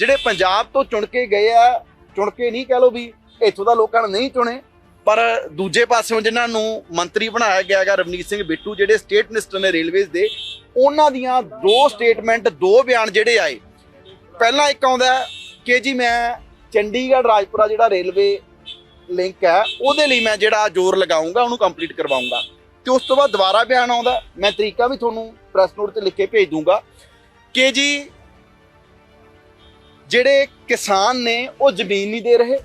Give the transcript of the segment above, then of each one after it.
ਜਿਹੜੇ ਪੰਜਾਬ ਤੋਂ ਚੁਣ ਕੇ ਗਏ ਆ, ਚੁਣ ਕੇ ਨਹੀਂ ਕਹਿ ਲੋ ਵੀ ਇੱਥੋਂ ਦਾ ਲੋਕਾਂ ਨੇ ਨਹੀਂ ਚੁਣੇ, ਪਰ ਦੂਜੇ ਪਾਸਿਓਂ ਜਿਨ੍ਹਾਂ ਨੂੰ ਮੰਤਰੀ ਬਣਾਇਆ ਗਿਆ ਹੈਗਾ ਰਵਨੀਤ ਸਿੰਘ ਬਿੱਟੂ, ਜਿਹੜੇ ਸਟੇਟ ਮਿਨਿਸਟਰ ਨੇ ਰੇਲਵੇਜ਼ ਦੇ, ਉਹਨਾਂ ਦੀਆਂ ਦੋ ਸਟੇਟਮੈਂਟ, ਦੋ ਬਿਆਨ ਜਿਹੜੇ ਆਏ। ਪਹਿਲਾਂ ਇੱਕ ਆਉਂਦਾ ਕਿ ਜੀ ਮੈਂ ਚੰਡੀਗੜ੍ਹ ਰਾਜਪੁਰਾ ਜਿਹੜਾ ਰੇਲਵੇ ਲਿੰਕ ਹੈ, ਉਹਦੇ ਲਈ ਮੈਂ ਜਿਹੜਾ ਜ਼ੋਰ ਲਗਾਉਂਗਾ, ਉਹਨੂੰ ਕੰਪਲੀਟ ਕਰਵਾਉਂਗਾ। ਤੇ ਉਸ ਤੋਂ ਬਾਅਦ ਦੁਬਾਰਾ ਬਿਆਨ ਆਉਂਦਾ, ਮੈਂ ਤਰੀਕਾ ਵੀ ਤੁਹਾਨੂੰ ਪ੍ਰੈਸ ਨੋਟ ਤੇ ਲਿਖ ਕੇ ਭੇਜ ਦੂੰਗਾ ਕਿ ਜੀ ਜਿਹੜੇ ਕਿਸਾਨ ਨੇ, ਉਹ ਜ਼ਮੀਨ ਨਹੀਂ ਦੇ ਰਹੇ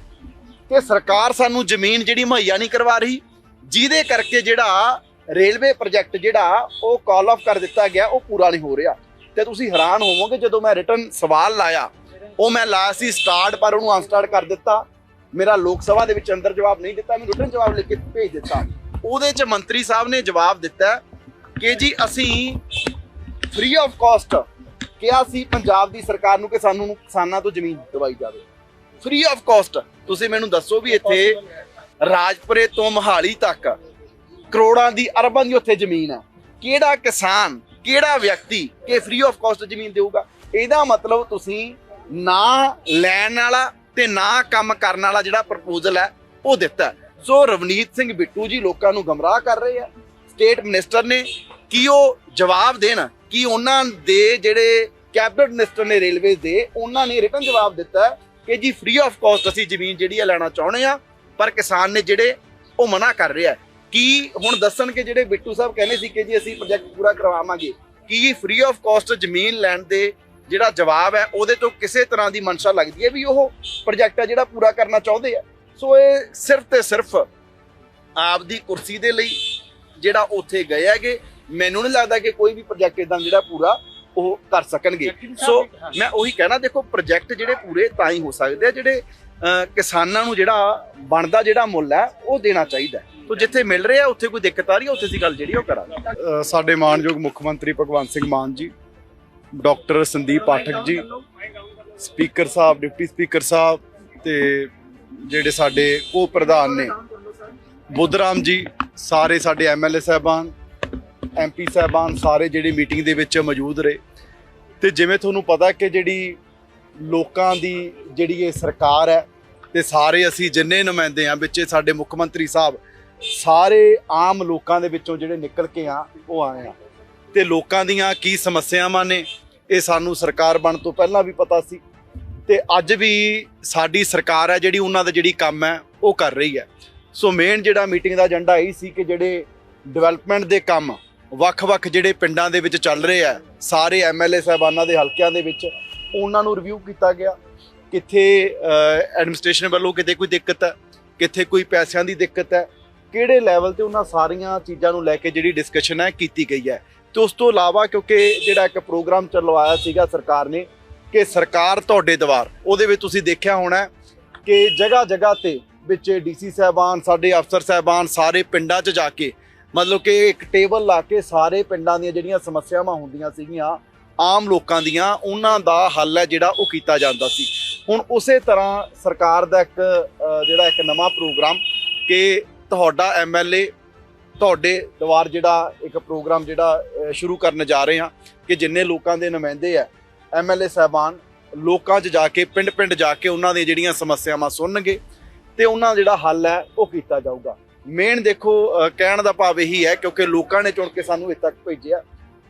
ਤੇ ਸਰਕਾਰ ਸਾਨੂੰ ਜ਼ਮੀਨ ਜਿਹੜੀ ਮੁਹੱਈਆ ਨਹੀਂ ਕਰਵਾ ਰਹੀ, ਜਿਹਦੇ ਕਰਕੇ ਜਿਹੜਾ ਰੇਲਵੇ ਪ੍ਰੋਜੈਕਟ ਜਿਹੜਾ, ਉਹ ਕਾਲ ਆਫ ਕਰ ਦਿੱਤਾ ਗਿਆ, ਉਹ ਪੂਰਾ ਨਹੀਂ ਹੋ ਰਿਹਾ। ਤੇ ਤੁਸੀਂ ਹੈਰਾਨ ਹੋਵੋਗੇ, ਜਦੋਂ ਮੈਂ ਰਿਟਰਨ ਸਵਾਲ ਲਾਇਆ, ਉਹ ਮੈਂ ਲਾਇਆ ਸੀ ਸਟਾਰਟ ਪਰ ਉਹਨੂੰ ਅਨਸਟਾਰਟ ਕਰ ਦਿੱਤਾ। ਮੇਰਾ ਲੋਕ ਸਭਾ ਦੇ ਵਿੱਚ ਅੰਦਰ ਜਵਾਬ ਨਹੀਂ ਦਿੱਤਾ ਮੈਂ ਰਿਟਰਨ ਜਵਾਬ ਲਿਖ ਕੇ ਭੇਜ ਦਿੱਤਾ। ਉਹਦੇ 'ਚ ਮੰਤਰੀ ਸਾਹਿਬ ਨੇ ਜਵਾਬ ਦਿੱਤਾ ਕਿ ਜੀ ਅਸੀਂ ਫ੍ਰੀ ਆਫ ਕਾਸਟ ਕਿਹਾ ਸੀ ਪੰਜਾਬ ਦੀ ਸਰਕਾਰ ਨੂੰ ਕਿ ਸਾਨੂੰ ਕਿਸਾਨਾਂ ਤੋਂ ਜ਼ਮੀਨ ਦਵਾਈ ਜਾਵੇ। ਫ੍ਰੀ ਆਫ ਕਾਸਟ ਤੁਸੀਂ ਮੈਨੂੰ ਦੱਸੋ ਵੀ ਇੱਥੇ ਰਾਜਪੁਰੇ ਤੋਂ ਮਹਾਲੀ ਤੱਕ ਕਰੋੜਾਂ ਦੀ ਅਰਬਾਂ ਦੀ ਉੱਥੇ ਜ਼ਮੀਨ ਹੈ। ਕਿਹੜਾ ਕਿਸਾਨ, ਕਿਹੜਾ ਵਿਅਕਤੀ ਕਿ ਫ੍ਰੀ ਆਫ ਕਾਸਟ ਜ਼ਮੀਨ ਦੇਊਗਾ? ਇਹਦਾ ਮਤਲਬ ਤੁਸੀਂ ਨਾ ਲੈਣ ਵਾਲਾ ਤੇ ਨਾ ਕੰਮ ਕਰਨ ਵਾਲਾ ਜਿਹੜਾ ਪ੍ਰਪੋਜ਼ਲ ਹੈ, ਉਹ ਦਿੱਤਾ ਸੋ ਰਵਨੀਤ ਸਿੰਘ ਬਿੱਟੂ ਜੀ ਲੋਕਾਂ ਨੂੰ ਗਮਰਾਹ ਕਰ ਰਹੇ ਆ। ਸਟੇਟ ਮਿਨਿਸਟਰ ਨੇ ਕੀ ਉਹ ਜਵਾਬ ਦੇਣ, ਕਿ ਉਹਨਾਂ ਦੇ ਜਿਹੜੇ ਕੈਬਨਿਟ ਮਿਨਿਸਟਰ ਨੇ ਰੇਲਵੇਜ਼ ਦੇ, ਉਹਨਾਂ ਨੇ ਰਿਟਨ ਜਵਾਬ ਦਿੱਤਾ ਕਿ ਜੀ ਫ੍ਰੀ ਆਫ ਕਾਸਟ ਅਸੀਂ ਜ਼ਮੀਨ ਜਿਹੜੀ ਆ ਲੈਣਾ ਚਾਹੁੰਦੇ ਆ ਪਰ ਕਿਸਾਨ ਨੇ ਜਿਹੜੇ ਉਹ ਮਨਾ ਕਰ ਰਿਹਾ ਕੀ ਹੁਣ ਦੱਸਣ ਕਿ ਜਿਹੜੇ ਬਿੱਟੂ ਸਾਹਿਬ ਕਹਿੰਦੇ ਸੀ ਕਿ ਜੀ ਅਸੀਂ ਪ੍ਰੋਜੈਕਟ ਪੂਰਾ ਕਰਵਾਵਾਂਗੇ, ਕੀ ਫ੍ਰੀ ਆਫ ਕਾਸਟ ਜ਼ਮੀਨ ਲੈਣ ਦੇ ਜਿਹੜਾ ਜਵਾਬ ਹੈ, ਉਹਦੇ ਤੋਂ ਕਿਸੇ ਤਰ੍ਹਾਂ ਦੀ ਮਨਸ਼ਾ ਲੱਗਦੀ ਹੈ ਵੀ ਉਹ ਪ੍ਰੋਜੈਕਟ ਆ ਜਿਹੜਾ ਪੂਰਾ ਕਰਨਾ ਚਾਹੁੰਦੇ ਆ? ਸੋ ਇਹ ਸਿਰਫ ਤੇ ਸਿਰਫ ਆਪ ਦੀ ਕੁਰਸੀ ਦੇ ਲਈ ਜਿਹੜਾ ਉੱਥੇ ਗਏ ਹੈਗੇ। ਮੈਨੂੰ ਨਹੀਂ ਲੱਗਦਾ ਕਿ ਕੋਈ ਵੀ ਪ੍ਰੋਜੈਕਟ ਇਦਾਂ ਜਿਹੜਾ ਪੂਰਾ ਉਹ ਕਰ ਸਕਣਗੇ। ਸੋ ਮੈਂ ਉਹੀ ਕਹਿਣਾ ਦੇਖੋ ਪ੍ਰੋਜੈਕਟ ਜਿਹੜੇ ਪੂਰੇ ਤਾਂ ਹੀ ਹੋ ਸਕਦੇ ਆ ਜਿਹੜੇ ਕਿਸਾਨਾਂ ਨੂੰ ਜਿਹੜਾ ਬਣਦਾ ਜਿਹੜਾ ਮੁੱਲ ਹੈ ਉਹ ਦੇਣਾ ਚਾਹੀਦਾ ਹੈ। ਤੋ ਜਿੱਥੇ ਮਿਲ ਰਿਹਾ ਉੱਥੇ ਕੋਈ ਦਿੱਕਤ ਆ ਰਹੀ ਹੈ ਉੱਥੇ ਦੀ ਗੱਲ ਜਿਹੜੀ ਉਹ ਕਰਾਂਗੇ। ਸਾਡੇ ਮਾਨਯੋਗ ਮੁੱਖ ਮੰਤਰੀ ਭਗਵੰਤ ਸਿੰਘ ਮਾਨ ਜੀ ਡਾਕਟਰ ਸੰਦੀਪ ਪਾਠਕ ਜੀ ਸਪੀਕਰ ਸਾਹਿਬ ਡਿਪਟੀ ਸਪੀਕਰ ਸਾਹਿਬ ਤੇ ਜਿਹੜੇ ਸਾਡੇ ਕੋ ਪ੍ਰਧਾਨ ਨੇ ਬੁੱਧਰਾਮ ਜੀ ਸਾਰੇ ਸਾਡੇ ਐਮਐਲਏ ਸਾਹਿਬਾਨ ਐਮਪੀ ਸਾਹਿਬਾਨ ਸਾਰੇ ਜਿਹੜੇ ਮੀਟਿੰਗ ਦੇ ਵਿੱਚ ਮੌਜੂਦ ਰਹੇ। ਤੇ ਜਿਵੇਂ ਤੁਹਾਨੂੰ ਪਤਾ ਕਿ ਜਿਹੜੀ ਲੋਕਾਂ ਦੀ ਜਿਹੜੀ ਇਹ ਸਰਕਾਰ ਹੈ ਤੇ ਸਾਰੇ ਅਸੀਂ ਜਿੰਨੇ ਨੁਮਾਇੰਦੇ ਆ ਵਿੱਚ ਸਾਡੇ ਮੁੱਖ ਮੰਤਰੀ ਸਾਹਿਬ, ਸਾਰੇ ਆਮ ਲੋਕਾਂ ਦੇ ਵਿੱਚੋਂ ਜਿਹੜੇ ਨਿਕਲ ਕੇ ਆ, ਉਹ ਆਏ ਆ। ਤੇ ਲੋਕਾਂ ਦੀਆਂ ਕੀ ਸਮੱਸਿਆਵਾਂ ਨੇ, ਇਹ ਸਾਨੂੰ ਸਰਕਾਰ ਬਣ ਤੋਂ ਪਹਿਲਾਂ ਵੀ ਪਤਾ ਸੀ। ਤੇ ਅੱਜ ਵੀ ਸਾਡੀ ਸਰਕਾਰ ਹੈ ਜਿਹੜੀ ਉਹਨਾਂ ਦਾ ਜਿਹੜੀ ਕੰਮ ਹੈ, ਉਹ ਕਰ ਰਹੀ ਹੈ। ਸੋ ਮੇਨ ਜਿਹੜਾ ਮੀਟਿੰਗ ਦਾ ਏਜੰਡਾ ਇਹ ਸੀ ਕਿ ਜਿਹੜੇ ਡਿਵੈਲਪਮੈਂਟ ਦੇ ਕੰਮ ਵੱਖ-ਵੱਖ ਜਿਹੜੇ ਪਿੰਡਾਂ ਦੇ ਵਿੱਚ ਚੱਲ ਰਹੇ ਆ, ਸਾਰੇ ਐਮਐਲਏ ਸਾਹਿਬਾਨਾਂ ਦੇ ਹਲਕਿਆਂ ਦੇ ਵਿੱਚ ਉਹਨਾਂ ਨੂੰ ਰਿਵਿਊ ਕੀਤਾ ਗਿਆ। ਕਿੱਥੇ ਐਡਮਿਨਿਸਟ੍ਰੇਸ਼ਨ ਵੱਲੋਂ ਕਿਤੇ ਕੋਈ ਦਿੱਕਤ ਹੈ? ਕਿੱਥੇ ਕੋਈ ਪੈਸਿਆਂ ਦੀ ਦਿੱਕਤ ਹੈ? ਕਿਹੜੇ ਲੈਵਲ ਤੇ ਉਹਨਾਂ ਸਾਰੀਆਂ ਚੀਜ਼ਾਂ ਨੂੰ ਲੈ ਕੇ ਜਿਹੜੀ ਡਿਸਕਸ਼ਨ ਹੈ ਕੀਤੀ ਗਈ ਹੈ? ਤੇ ਉਸ ਤੋਂ ਇਲਾਵਾ ਕਿਉਂਕਿ ਜਿਹੜਾ ਇੱਕ ਪ੍ਰੋਗਰਾਮ ਚਲਵਾਇਆ ਸੀਗਾ ਸਰਕਾਰ ਨੇ ਕਿ ਸਰਕਾਰ ਤੁਹਾਡੇ ਦਵਾਰ, ਉਹਦੇ ਵਿੱਚ ਤੁਸੀਂ ਦੇਖਿਆ ਹੋਣਾ ਕਿ ਜਗ੍ਹਾ ਜਗ੍ਹਾ ਤੇ ਵਿੱਚ ਡੀਸੀ ਸਾਹਿਬਾਨ, ਸਾਡੇ ਅਫਸਰ ਸਾਹਿਬਾਨ ਸਾਰੇ ਪਿੰਡਾਂ 'ਚ ਜਾ ਕੇ ਮਤਲਬ ਕਿ ਇੱਕ ਟੇਬਲ ਲਾ ਕੇ ਸਾਰੇ ਪਿੰਡਾਂ ਦੀਆਂ ਜਿਹੜੀਆਂ ਸਮੱਸਿਆਵਾਂ ਹੁੰਦੀਆਂ ਸੀਗੀਆਂ, ਆਮ ਲੋਕਾਂ ਦੀਆਂ, ਉਹਨਾਂ ਦਾ ਹੱਲ ਹੈ ਜਿਹੜਾ ਉਹ ਕੀਤਾ ਜਾਂਦਾ ਸੀ। ਹੁਣ ਉਸੇ ਤਰ੍ਹਾਂ ਸਰਕਾਰ ਦਾ ਇੱਕ ਜਿਹੜਾ ਇੱਕ ਨਵਾਂ ਪ੍ਰੋਗਰਾਮ ਕਿ ਤੁਹਾਡਾ ਐਮਐਲਏ ਤੁਹਾਡੇ ਦੁਆਰ ਜਿਹੜਾ ਇੱਕ ਪ੍ਰੋਗਰਾਮ ਜਿਹੜਾ ਸ਼ੁਰੂ ਕਰਨ ਜਾ ਰਹੇ ਹਾਂ ਕਿ ਜਿੰਨੇ ਲੋਕਾਂ ਦੇ ਨੁਮਾਇੰਦੇ ਆ ਐਮਐਲਏ ਸਾਹਿਬਾਨ, ਲੋਕਾਂ 'ਚ ਜਾ ਕੇ, ਪਿੰਡ-ਪਿੰਡ ਜਾ ਕੇ ਉਹਨਾਂ ਦੀਆਂ ਜਿਹੜੀਆਂ ਸਮੱਸਿਆਵਾਂ ਸੁਣਨਗੇ ਤੇ ਉਹਨਾਂ ਦਾ ਜਿਹੜਾ ਹੱਲ ਹੈ ਉਹ ਕੀਤਾ ਜਾਊਗਾ। ਮੇਨ ਦੇਖੋ ਕਹਿਣ ਦਾ ਭਾਵ ਇਹੀ ਹੈ ਕਿਉਂਕਿ ਲੋਕਾਂ ਨੇ ਚੁਣ ਕੇ ਸਾਨੂੰ ਇੱਥੇ ਤੱਕ ਭੇਜਿਆ।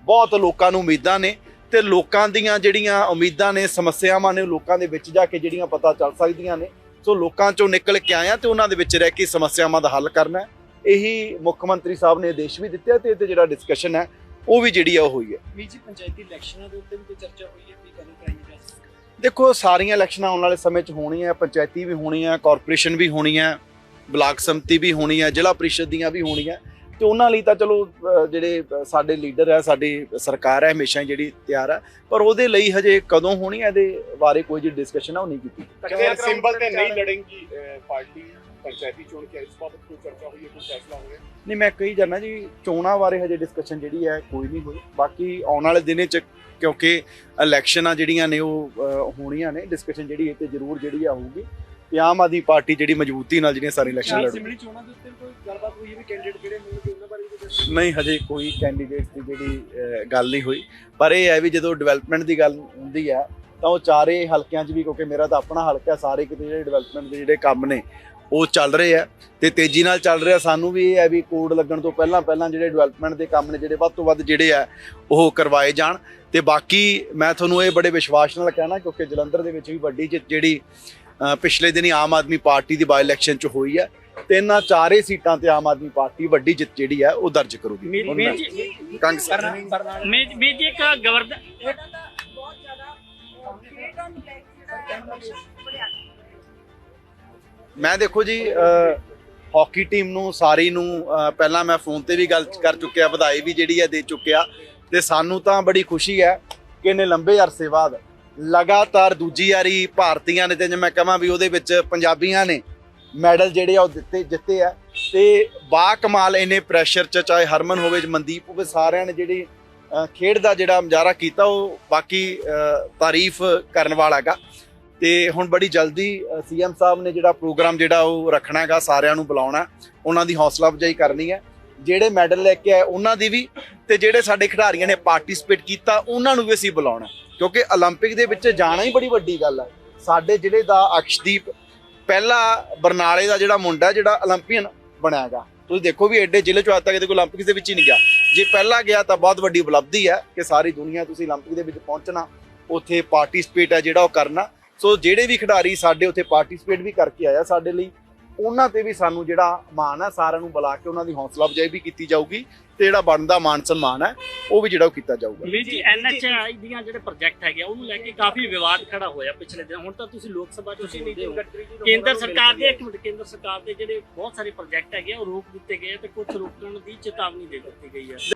ਬਹੁਤ ਲੋਕਾਂ ਨੂੰ ਉਮੀਦਾਂ ਨੇ ਤੇ ਲੋਕਾਂ ਦੀਆਂ ਜਿਹੜੀਆਂ ਉਮੀਦਾਂ ਨੇ ਸਮੱਸਿਆਵਾਂ ਨੇ ਲੋਕਾਂ ਦੇ ਵਿੱਚ ਜਾ ਕੇ ਜਿਹੜੀਆਂ ਪਤਾ ਚੱਲ ਸਕਦੀਆਂ ਨੇ। ਸੋ ਲੋਕਾਂ ਚੋਂ ਨਿਕਲ ਕੇ ਆਇਆ ਤੇ ਉਹਨਾਂ ਦੇ ਵਿੱਚ ਰਹਿ ਕੇ ਸਮੱਸਿਆਵਾਂ ਦਾ ਹੱਲ ਕਰਨਾ ਹੈ। ਇਹੀ ਮੁੱਖ ਮੰਤਰੀ ਸਾਹਿਬ ਨੇ ਆਦੇਸ਼ ਵੀ ਦਿੱਤੇ ਤੇ ਇਹ ਤੇ ਜਿਹੜਾ ਡਿਸਕਸ਼ਨ ਹੈ ਉਹ ਵੀ ਜਿਹੜੀ ਆ ਉਹ ਹੋਈ ਹੈ। ਵੀ ਜੀ ਪੰਚਾਇਤੀ ਇਲੈਕਸ਼ਨਾਂ ਦੇ ਉੱਤੇ ਵੀ ਕੋਈ ਚਰਚਾ ਹੋਈ ਹੈ ਵੀ ਕਦੋਂ ਕਰਾਈ ਜਾ ਸਕਦੀ ਦੇਖੋ ਸਾਰੀਆਂ ਇਲੈਕਸ਼ਨਾਂ ਆਉਣ ਵਾਲੇ ਸਮੇਂ 'ਚ ਹੋਣੀਆਂ ਪੰਚਾਇਤੀ ਵੀ ਹੋਣੀਆਂ ਕਾਰਪੋਰੇਸ਼ਨ ਵੀ ਹੋਣੀਆਂ ਬਲਾਕ ਸੰਮਤੀ ਵੀ ਹੋਣੀ ਹੈ ਜ਼ਿਲ੍ਹਾ ਪ੍ਰੀਸ਼ਦ ਦੀਆਂ ਵੀ ਹੋਣੀਆਂ। ਤੇ ਉਹਨਾਂ ਲਈ ਤਾਂ ਚਲੋ ਜਿਹੜੇ ਸਾਡੇ ਲੀਡਰ ਹੈ ਸਾਡੀ ਸਰਕਾਰ ਹੈ ਹਮੇਸ਼ਾ ਹੀ ਜਿਹੜੀ ਤਿਆਰ ਹੈ ਪਰ ਉਹਦੇ ਲਈ ਹਜੇ ਕਦੋਂ ਹੋਣੀ ਹੈ ਇਹਦੇ ਬਾਰੇ ਕੋਈ ਜਿਹੜੀ ਡਿਸਕਸ਼ਨ ਹੈ ਉਹ ਨਹੀਂ ਕੀਤੀ। ਸਿੰਬਲ ਤੇ ਨਹੀਂ ਲੜेंगी ਪਾਰਟੀ? ਪੰਚਾਇਤੀ ਚੋਣ ਕੇ ਇਸ ਬਾਬਤ ਕੋਈ ਚਰਚਾ ਹੋਈ ਹੈ ਕੋਈ ਫੈਸਲਾ ਹੋਇਆ। ਨਹੀਂ ਮੈਂ ਕਹੀ ਜਾਣਾ ਜੀ ਚੋਣਾਂ ਬਾਰੇ ਹਜੇ ਡਿਸਕਸ਼ਨ ਜਿਹੜੀ ਹੈ ਕੋਈ ਨਹੀਂ ਹੋਈ। ਬਾਕੀ ਆਉਣ ਵਾਲੇ ਦਿਨੇ ਚ ਕਿਉਂਕਿ ਇਲੈਕਸ਼ਨਾਂ ਜਿਹੜੀਆਂ ਨੇ ਉਹ ਹੋਣੀਆਂ ਨੇ ਡਿਸਕਸ਼ਨ ਜਿਹੜੀ ਇਹ ਤੇ ਜ਼ਰੂਰ ਜਿਹੜੀ ਆ ਹੋਊਗੀ। ਤੇ ਆਮ ਆਦਮੀ ਪਾਰਟੀ ਜਿਹੜੀ ਮਜ਼ਬੂਤੀ ਨਾਲ ਜਿਹੜੀਆਂ ਸਾਰੀ ਇਲੈਕਸ਼ਨ ਲੜੂ ਸਿਮਲੀ ਚੋਣਾਂ ਦੇ ਉੱਤੇ ਕੋਈ ਗੱਲਬਾਤ ਹੋਈ ਹੈ ਵੀ ਕੈਂਡੀਡੇਟ ਕਿਹੜੇ ਹੋਣਗੇ ਉਹਨਾਂ ਬਾਰੇ ਨਹੀਂ ਹਜੇ ਕੋਈ ਕੈਂਡੀਡੇਟ ਦੀ ਜਿਹੜੀ ਗੱਲ ਨਹੀਂ ਹੋਈ। ਪਰ ਇਹ ਹੈ ਵੀ ਜਦੋਂ ਡਿਵੈਲਪਮੈਂਟ ਦੀ ਗੱਲ ਹੁੰਦੀ ਹੈ ਤਾਂ ਉਹ ਚਾਰੇ ਹਲਕਿਆਂ 'ਚ ਵੀ ਕਿਉਂਕਿ ਮੇਰਾ ਤਾਂ ਆਪਣਾ ਹਲਕਾ ਸਾਰੇ ਕਿਤੇ ਜਿਹੜੇ ਡਿਵੈਲਪਮੈਂਟ ਦੇ ਜਿਹੜੇ ਕੰਮ ਨੇ ਉਹ ਚੱਲ ਰਹੇ ਆ ਤੇ ਤੇਜ਼ੀ ਨਾਲ ਚੱਲ ਰਿਹਾ। ਸਾਨੂੰ ਵੀ ਇਹ ਹੈ ਵੀ ਕੋਡ ਲੱਗਣ ਤੋਂ ਪਹਿਲਾਂ ਪਹਿਲਾਂ ਜਿਹੜੇ ਡਿਵੈਲਪਮੈਂਟ ਦੇ ਕੰਮ ਨੇ ਜਿਹੜੇ ਵੱਧ ਤੋਂ ਵੱਧ ਜਿਹੜੇ ਆ ਉਹ ਕਰਵਾਏ ਜਾਣ। ਤੇ ਬਾਕੀ ਮੈਂ ਤੁਹਾਨੂੰ ਇਹ ਬੜੇ ਵਿਸ਼ਵਾਸ ਨਾਲ ਕਹਿਣਾ ਕਿਉਂਕਿ ਜਲੰਧਰ ਦੇ ਵਿੱਚ ਵੀ ਵੱਡੀ ਜਿੱਤ ਜਿਹੜੀ ਪਿਛਲੇ ਦਿਨੀ ਆਮ ਆਦਮੀ ਪਾਰਟੀ ਦੀ ਬਾਈ ਇਲੈਕਸ਼ਨ 'ਚ ਹੋਈ ਹੈ। ਤਿੰਨਾਂ ਚਾਰੇ ਸੀਟਾਂ ਤੇ ਆਮ ਆਦਮੀ ਪਾਰਟੀ ਵੱਡੀ ਜਿੱਤ ਜਿਹੜੀ ਹੈ ਉਹ ਦਰਜ ਕਰੂਗੀ। ਇੱਕ ਗਵਰਨਰ ਬਹੁਤ ਜ਼ਿਆਦਾ ਮੈਂ ਦੇਖੋ ਜੀ ਅ, ਹਾਕੀ ਟੀਮ ਨੂੰ ਸਾਰੀ ਨੂੰ ਪਹਿਲਾਂ ਮੈਂ ਫੋਨ ਤੇ ਵੀ ਗੱਲ ਕਰ ਚੁੱਕਿਆ ਵਧਾਈ ਵੀ ਜਿਹੜੀ ਹੈ ਦੇ ਚੁੱਕਿਆ ਤੇ ਸਾਨੂੰ ਤਾਂ ਬੜੀ ਖੁਸ਼ੀ ਹੈ ਕਿ ਇਹਨੇ ਲੰਬੇ ਅਰਸੇ ਬਾਅਦ ਲਗਾਤਾਰ ਦੂਜੀ ਵਾਰੀ ਭਾਰਤੀਆਂ ਨੇ ਤੇ ਜੇ ਮੈਂ ਕਹਾਂ ਵੀ ਉਹਦੇ ਵਿੱਚ ਪੰਜਾਬੀਆਂ ਨੇ ਮੈਡਲ ਜਿਹੜੇ ਆ ਉਹ ਦਿੱਤੇ ਜਿੱਤੇ ਆ ਤੇ ਬਾ ਕਮਾਲ ਇਹਨੇ ਪ੍ਰੈਸ਼ਰ ਚ ਚਾਹੇ ਹਰਮਨ ਹੋਵੇ ਮਨਦੀਪ ਹੋਵੇ ਸਾਰਿਆਂ ਨੇ ਜਿਹੜੀ ਖੇਡ ਦਾ ਜਿਹੜਾ ਮੁਜ਼ਾਹਰਾ ਕੀਤਾ ਉਹ ਬਾਕੀ ਤਾਰੀਫ ਕਰਨ ਵਾਲਾ ਹੈਗਾ। ਤੇ ਹੁਣ ਬੜੀ ਜਲਦੀ ਸੀਐਮ ਸਾਹਿਬ ਨੇ ਜਿਹੜਾ ਪ੍ਰੋਗਰਾਮ ਜਿਹੜਾ ਉਹ ਰੱਖਣਾ ਹੈਗਾ, ਸਾਰਿਆਂ ਨੂੰ ਬੁਲਾਉਣਾ, ਉਹਨਾਂ ਦੀ ਹੌਸਲਾ ਅਫਜ਼ਾਈ ਕਰਨੀ ਹੈ। ਜਿਹੜੇ ਮੈਡਲ ਲੈ ਕੇ ਆਏ, ਉਹਨਾਂ ਦੀ ਵੀ, ਤੇ ਜਿਹੜੇ ਸਾਡੇ ਖਿਡਾਰੀਆਂ ਨੇ ਪਾਰਟਿਸਿਪੇਟ ਕੀਤਾ, ਉਹਨਾਂ ਨੂੰ ਵੀ ਅਸੀਂ ਬੁਲਾਉਣਾ ਕਿਉਂਕਿ 올림픽 ਦੇ ਵਿੱਚ ਜਾਣਾ ਹੀ ਬੜੀ ਵੱਡੀ ਗੱਲ ਹੈ। ਸਾਡੇ ਜਿਹੜੇ ਦਾ ਅਕਸ਼ਦੀਪ, ਪਹਿਲਾ ਬਰਨਾਲੇ ਦਾ ਜਿਹੜਾ ਮੁੰਡਾ ਜਿਹੜਾ 올림픽ੀਅਨ ਬਣਾਇਆਗਾ ਤੁਸੀਂ ਦੇਖੋ ਵੀ ਐਡੇ ਜ਼ਿਲ੍ਹੇ ਚੋਂ ਆਤਾ ਕਿਤੇ ਕੋਈ 올림픽ਸ ਦੇ ਵਿੱਚ ਹੀ ਨਹੀਂ ਗਿਆ। ਜੇ ਪਹਿਲਾ ਗਿਆ ਤਾਂ ਬਹੁਤ ਵੱਡੀ ਉਪਲਬਧੀ ਹੈ ਕਿ ਸਾਰੀ ਦੁਨੀਆ ਤੁਸੀਂ 올림픽 ਦੇ ਵਿੱਚ ਪਹੁੰਚਣਾ, ਉੱਥੇ ਪਾਰਟਿਸਿਪੇਟ ਹੈ ਜਿਹੜਾ ਉਹ ਕਰਨਾ। ਸੋ ਜਿਹੜੇ ਵੀ ਖਿਡਾਰੀ ਸਾਡੇ ਉੱਥੇ ਪਾਰਟਿਸਿਪੇਟ ਵੀ ਕਰਕੇ ਆਇਆ ਸਾਡੇ ਲਈ ਉਹਨਾਂ ਤੇ ਵੀ ਸਾਨੂੰ ਜਿਹੜਾ ਮਾਣ ਹੈ ਸਾਰਿਆਂ ਨੂੰ ਬੁਲਾ ਕੇ ਉਹਨਾਂ ਦੀ ਹੌਸਲਾ ਅਫਜ਼ਾਈ ਵੀ ਕੀਤੀ ਜਾਊਗੀ ਤੇ ਜਿਹੜਾ ਬਣਦਾ ਮਾਣ ਸਨਮਾਨ ਹੈ ਉਹ ਵੀ ਜਿਹੜਾ ਉਹ ਕੀਤਾ ਜਾਊਗਾ। ਮੇਰੀ ਜੀ ਐਨਐਚਆਈ ਦੀਆਂ ਜਿਹੜੇ ਪ੍ਰੋਜੈਕਟ ਹੈਗੇ ਆ, ਉਹਨੂੰ ਲੈ ਕੇ ਕਾਫੀ ਵਿਵਾਦ ਖੜਾ ਹੋਇਆ ਪਿਛਲੇ ਦਿਨ। ਹੁਣ ਤਾਂ ਤੁਸੀਂ ਲੋਕ ਸਭਾ ਚ ਸੁਣਦੇ ਹੋ। ਕੇਂਦਰ ਸਰਕਾਰ ਦੇ ਇੱਕ ਮਿੰਟ ਕੇਂਦਰ ਸਰਕਾਰ ਦੇ ਜਿਹੜੇ ਬਹੁਤ ਸਾਰੇ ਪ੍ਰੋਜੈਕਟ ਹੈਗੇ ਆ, ਉਹ ਰੋਕ ਦਿੱਤੇ ਗਏ ਆ ਤੇ ਕੁਝ ਰੋਕਣ ਦੀ ਚੇਤਾਵਨੀ ਦੇ ਦਿੱਤੀ ਗਈ ਹੈ।